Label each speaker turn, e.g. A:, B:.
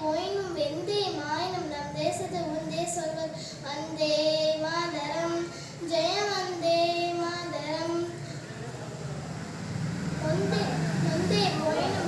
A: போயினும் வெந்தே மாயினும் நம் தேசத்து உந்தே சொல்வது வந்தே மாதரம். ஜெய வந்தே மாதரம். ஒந்தே ஒந்தே போயினும்